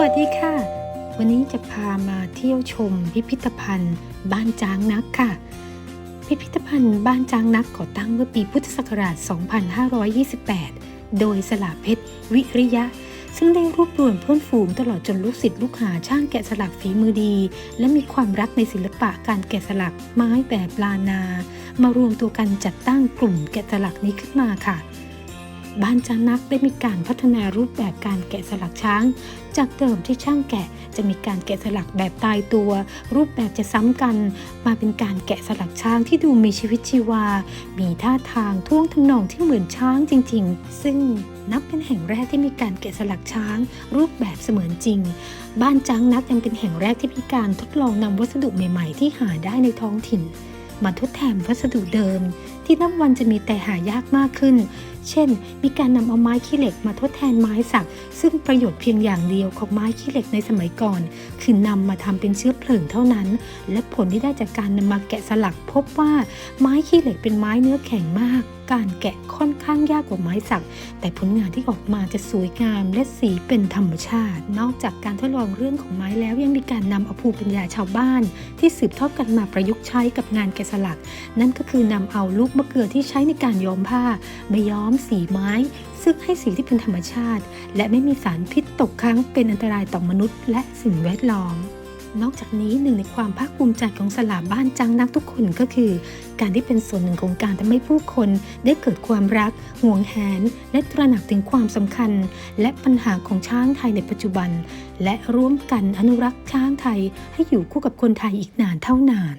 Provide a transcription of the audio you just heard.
วัสดีค่ะ วันนี้จะพามาเที่ยวชมพิพิธภัณฑ์ บ้านจางนักค่ะ พิพิธภัณฑ์บ้านจางนักก่อตั้งเมื่อปีพุทธศักราช 2528 โดยสลาเพชร วิริยะ ซึ่งได้รวบรวมเพื่อนฝูงตลอดจนลูกศิษย์ลูกหาช่างแกะสลักฝีมือดี และมีความรักในศิลปะการแกะสลักไม้แบบลานา มารวมตัวกันจัดตั้งกลุ่มแกะสลักนี้ขึ้นมาค่ะ บ้านจางนักได้มีการพัฒนารูปแบบการแกะสลักช้าง จากเดิมที่ช่างแกะจะมีการแกะสลักแบบตายตัว รูปแบบจะซ้ำกัน มาเป็นการแกะสลักช้างที่ดูมีชีวิตชีวา มีท่าทางท่วงทำนองที่เหมือนช้างจริง ๆ ซึ่งนับเป็นแห่งแรกที่มีการแกะสลักช้าง รูปแบบเสมือนจริง บ้านจ้างนักยังเป็นแห่งแรกที่มีการทดลองนำวัสดุใหม่ ๆ ที่หาได้ในท้องถิ่น มาทดแทนวัสดุเดิม ที่นับวันจะมีแต่หายากมากขึ้น เช่น มีการนำเอาไม้ขี้เหล็กมาทดแทนไม้สัก ซึ่งประโยชน์เพียงอย่างเดียวของไม้ขี้เหล็กในสมัยก่อน คือนำมาทำเป็นเชื้อเพลิงเท่านั้น และผลที่ได้จากการนำมาแกะสลักพบว่าไม้ขี้เหล็กเป็นไม้เนื้อแข็งมาก การแกะค่อนข้างยากกว่าไม้สัก แต่ผลงานที่ออกมาจะสวยงามและสีเป็นธรรมชาติ นอกจากการทดลองเรื่องของไม้แล้วยังมีการนำเอาภูมิปัญญาชาวบ้าน ที่สืบทอดกันมาประยุกต์ใช้กับงานแกะสลัก นั่นก็คือนำเอาลูกมะเกลือที่ใช้ในการย้อมผ้ามาย้อมสีไม้ ซึ่งให้สีที่เป็นธรรมชาติ และไม่มีสารพิษตกค้างเป็นอันตรายต่อมนุษย์ และสิ่งแวดล้อม นอกจากนี้หนึ่งในความภาคภูมิใจของสลาบ้านจังนักทุกคนก็คือ การที่เป็นส่วนหนึ่งของการทำให้ผู้คนได้เกิดความรัก ห่วงแหน และตระหนักถึงความสำคัญ และปัญหาของช้างไทยในปัจจุบัน และร่วมกันอนุรักษ์ช้างไทยให้อยู่คู่กับคนไทยอีกนานเท่านาน